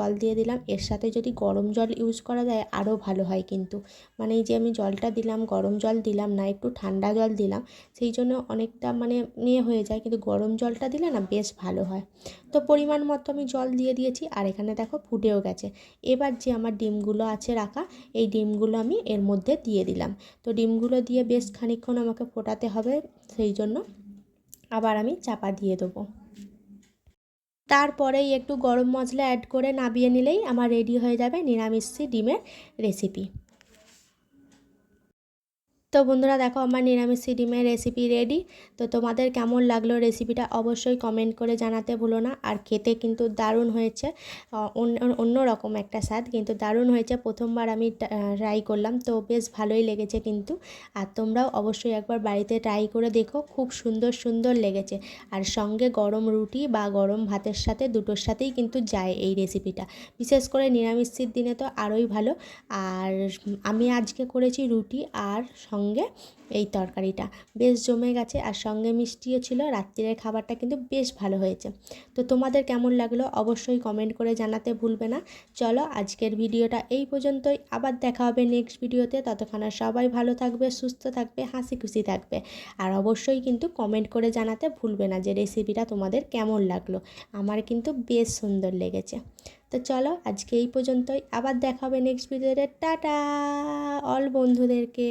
জল দিয়ে দিলাম। এর সাথে যদি গরম জল ইউজ করা যায় আরও ভালো হয় কিন্তু। মানে এই যে আমি জলটা দিলাম, গরম জল দিলাম না, একটু ঠান্ডা জল দিলাম, সেই জন্য অনেকটা মানে ইয়ে হয়ে যায়। কিন্তু গরম জলটা দিলে না বেশ ভালো হয়। তো পরিমাণ মতো আমি জল দিয়ে দিয়েছি, আর এখানে দেখো ফুটেও গেছে। এবার যে আমার ডিমগুলো আছে রাখা, এই ডিমগুলো আমি এর মধ্যে দিয়ে দিলাম। তো ডিমগুলো দিয়ে বেশ খানিকক্ষণ আমাকে ফোটাতে হবে, সেই জন্য আবার আমি চাপা দিয়ে দেবো। তারপরেই একটু গরম মশলা অ্যাড করে নাবিয়ে নিলেই আমার রেডি হয়ে যাবে নিরামিষ ডিমের রেসিপি তো বন্ধুরা দেখো আমার নিরামিষি ডিমের রেসিপি রেডি তো তোমাদের কেমন লাগল রেসিপিটা অবশ্যই কমেন্ট করে জানাতে ভুলো না। আর খেতে কিন্তু দারুণ হয়েছে। অন্য রকম একটা স্বাদ, কিন্তু দারুণ হয়েছে। প্রথমবার আমি ট্রাই করলাম, তো বেশ ভালোই লেগেছে কিন্তু। আর তোমরাও অবশ্যই একবার বাড়িতে ট্রাই করে দেখো, খুব সুন্দর সুন্দর লেগেছে। আর সঙ্গে গরম রুটি বা গরম ভাতের সাথে দুটোর সাথেই কিন্তু যায় এই রেসিপিটা বিশেষ করে নিরামিষের দিনে তো আরোই ভালো। আর আমি আজকে করেছি রুটি আর সঙ্গে এই তরকারিটা। বেশ জমে গেছে আর সঙ্গে মিষ্টিও ছিল। রাত্রিরের খাবারটা কিন্তু বেশ ভালো হয়েছে। তো তোমাদের কেমন লাগল অবশ্যই কমেন্ট করে জানাতে ভুলবে না। চলো আজকের ভিডিওটা এই পর্যন্তই। আবার দেখা হবে নেক্সট ভিডিওতে। ততক্ষণ সবাই ভালো থাকবে, সুস্থ থাকবে, হাসি খুশি থাকবে। আর অবশ্যই কিন্তু কমেন্ট করে জানাতে ভুলবে না যে রেসিপিটা তোমাদের কেমন লাগল। আমার কিন্তু বেশ সুন্দর লেগেছে। তো চলো আজকে এই পর্যন্তই। আবার দেখা হবে নেক্সট ভিডিওতে। টাটা! অল বন্ধুদেরকে।